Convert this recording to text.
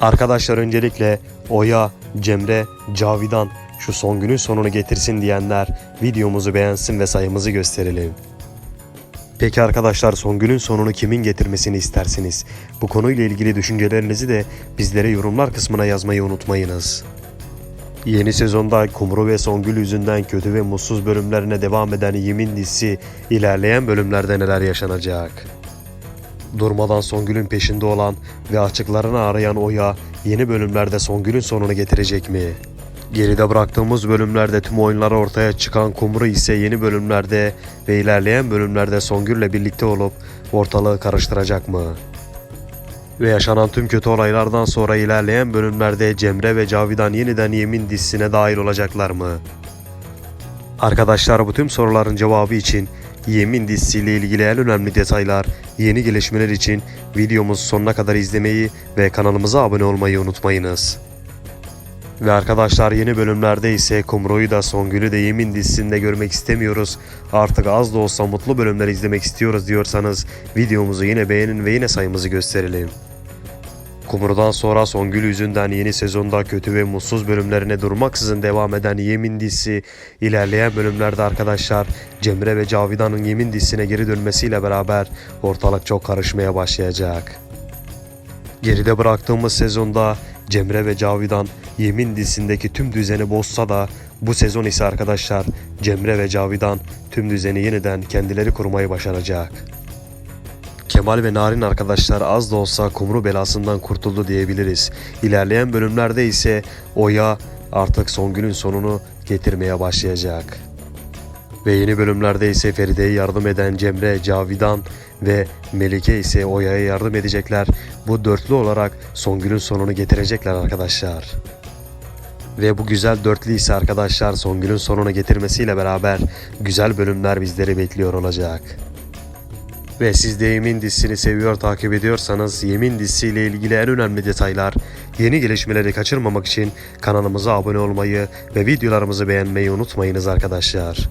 Arkadaşlar öncelikle Oya, Cemre, Cavidan şu son günün sonunu getirsin diyenler videomuzu beğensin ve sayımızı gösterelim. Peki arkadaşlar son günün sonunu kimin getirmesini istersiniz? Bu konuyla ilgili düşüncelerinizi de bizlere yorumlar kısmına yazmayı unutmayınız. Yeni sezonda Kumru ve Songül yüzünden kötü ve mutsuz bölümlerine devam eden Yemin dizisi ilerleyen bölümlerde neler yaşanacak? Durmadan Songül'ün peşinde olan ve açıklarını arayan Oya yeni bölümlerde Songül'ün sonunu getirecek mi? Geride bıraktığımız bölümlerde tüm oyunlar ortaya çıkan Kumru ise yeni bölümlerde ve ilerleyen bölümlerde Songül'le birlikte olup ortalığı karıştıracak mı? Ve yaşanan tüm kötü olaylardan sonra ilerleyen bölümlerde Cemre ve Cavidan yeniden Yemin dizisine dahil olacaklar mı? Arkadaşlar bu tüm soruların cevabı için Yemin dizisiyle ilgili en önemli detaylar, yeni gelişmeler için videomuzu sonuna kadar izlemeyi ve kanalımıza abone olmayı unutmayınız. Ve arkadaşlar yeni bölümlerde ise Kumru'yu da Songül'ü de Yemin dizisinde görmek istemiyoruz. Artık az da olsa mutlu bölümler izlemek istiyoruz diyorsanız videomuzu yine beğenin ve yine sayımızı gösterelim. Kumru'dan sonra Songül yüzünden yeni sezonda kötü ve mutsuz bölümlerine durmaksızın devam eden Yemin dizisi ilerleyen bölümlerde arkadaşlar Cemre ve Cavidan'ın Yemin dizisine geri dönmesiyle beraber ortalık çok karışmaya başlayacak. Geride bıraktığımız sezonda Cemre ve Cavidan Yemin dizisindeki tüm düzeni bozsa da bu sezon ise arkadaşlar Cemre ve Cavidan tüm düzeni yeniden kendileri kurmayı başaracak. Kemal ve Narin arkadaşlar az da olsa kumru belasından kurtuldu diyebiliriz. İlerleyen bölümlerde ise Oya artık son günün sonunu getirmeye başlayacak. Ve yeni bölümlerde ise Feride'ye yardım eden Cemre, Cavidan ve Melike ise Oya'ya yardım edecekler. Bu dörtlü olarak son günün sonunu getirecekler arkadaşlar. Ve bu güzel dörtlü ise arkadaşlar son günün sonunu getirmesiyle beraber güzel bölümler bizleri bekliyor olacak. Ve siz de Yemin dizisini seviyor takip ediyorsanız Yemin dizisiyle ilgili en önemli detaylar, yeni gelişmeleri kaçırmamak için kanalımıza abone olmayı ve videolarımızı beğenmeyi unutmayınız arkadaşlar.